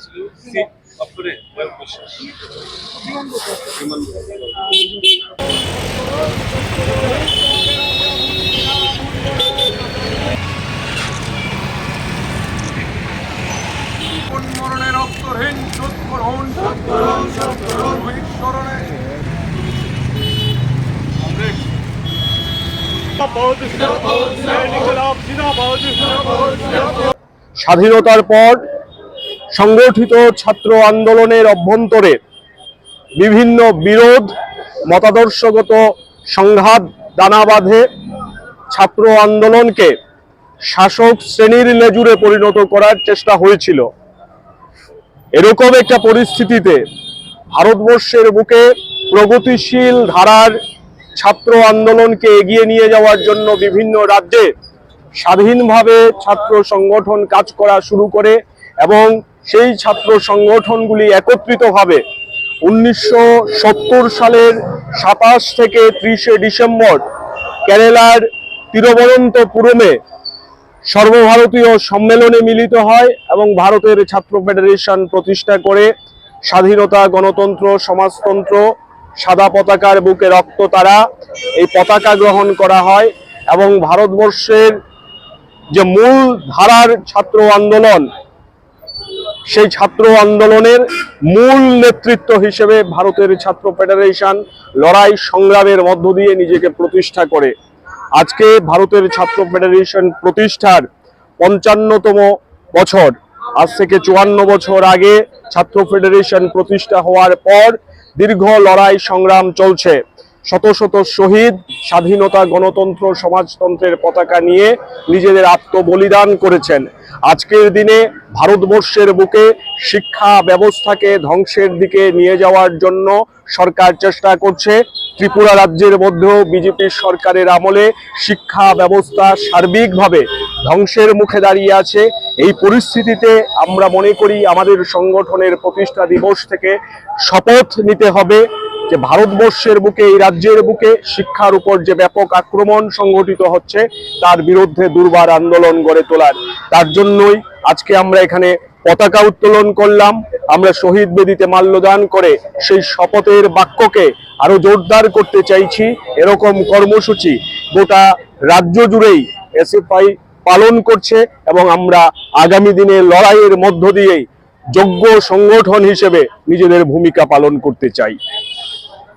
করেছিল সিট কোন মরণের অন্তরহীন সত্যরহণ স্বাধীনতার পর সংগঠিত ছাত্র আন্দোলনের অভ্যন্তরে বিভিন্ন বিরোধ, মতাদর্শগত সংঘাত দানা বাঁধে ছাত্র আন্দোলনকে শাসক শ্রেণির লেজুরে পরিণত করার চেষ্টা হয়েছিল। এরকম একটা পরিস্থিতিতে ভারতবর্ষের বুকে প্রগতিশীল ধারার ছাত্র আন্দোলনকে এগিয়ে নিয়ে যাওয়ার জন্য বিভিন্ন রাজ্যে স্বাধীনভাবে ছাত্র সংগঠন কাজ করা শুরু করে এবং সেই ছাত্র সংগঠনগুলি একত্রিতভাবে উনিশশো সত্তর সালের সাতাশ থেকে ত্রিশে ডিসেম্বর কেরালার তিরুবনন্তপুরমে সর্বভারতীয় সম্মেলনে মিলিত হয় এবং ভারতের ছাত্র ফেডারেশন প্রতিষ্ঠা করে স্বাধীনতা, গণতন্ত্র, সমাজতন্ত্র, সাদা পতাকার বুকে রক্ত তারা এই পতাকা গ্রহণ করা হয় এবং ভারতবর্ষের যে মূল ধারার ছাত্র আন্দোলন সেই ছাত্র আন্দোলনের মূল নেতৃত্ব হিসেবে ভারতের ছাত্র ফেডারেশন লড়াই সংগ্রামের মধ্য দিয়ে নিজেকে প্রতিষ্ঠা করে। আজকে ভারতের ছাত্র ফেডারেশন প্রতিষ্ঠার পঞ্চান্নতম বছর। আজ থেকে চুয়ান্ন বছর আগে ছাত্র ফেডারেশন প্রতিষ্ঠা হওয়ার পর দীর্ঘ লড়াই সংগ্রাম চলছে। শত শত শহীদ, স্বাধীনতা গণতন্ত্র সমাজতন্ত্রের পতাকা নিয়ে নিজেদের আত্মবলিদান করেছেন। আজকের দিনে ভারতবর্ষের বুকে শিক্ষা ব্যবস্থাকে ধ্বংসের দিকে নিয়ে যাওয়ার জন্য সরকার চেষ্টা করছে। ত্রিপুরা রাজ্যের মধ্যেও বিজেপি সরকারের আমলে শিক্ষা ব্যবস্থা সার্বিকভাবে ধ্বংসের মুখে দাঁড়িয়ে আছে। এই পরিস্থিতিতে আমরা মনে করি আমাদের সংগঠনের প্রতিষ্ঠা দিবস থেকে শপথ নিতে হবে। যে ভারতবর্ষের বুকে, এই রাজ্যের বুকে শিক্ষার উপর যে ব্যাপক আক্রমণ সংগঠিত হচ্ছে, তার বিরুদ্ধে দুর্বার আন্দোলন গড়ে তোলার। তার জন্যই আজকে আমরা এখানে পতাকা উত্তোলন করলাম। আমরা শহীদ বেদিতে মাল্যদান করে সেই শপথের বাক্যকে আরও জোরদার করতে চাইছি। এরকম কর্মসূচি গোটা রাজ্য জুড়েই এসএফআই পালন করছে এবং আমরা আগামী দিনে লড়াইয়ের মধ্য দিয়েই যোগ্য সংগঠন হিসেবে নিজেদের ভূমিকা পালন করতে চাই।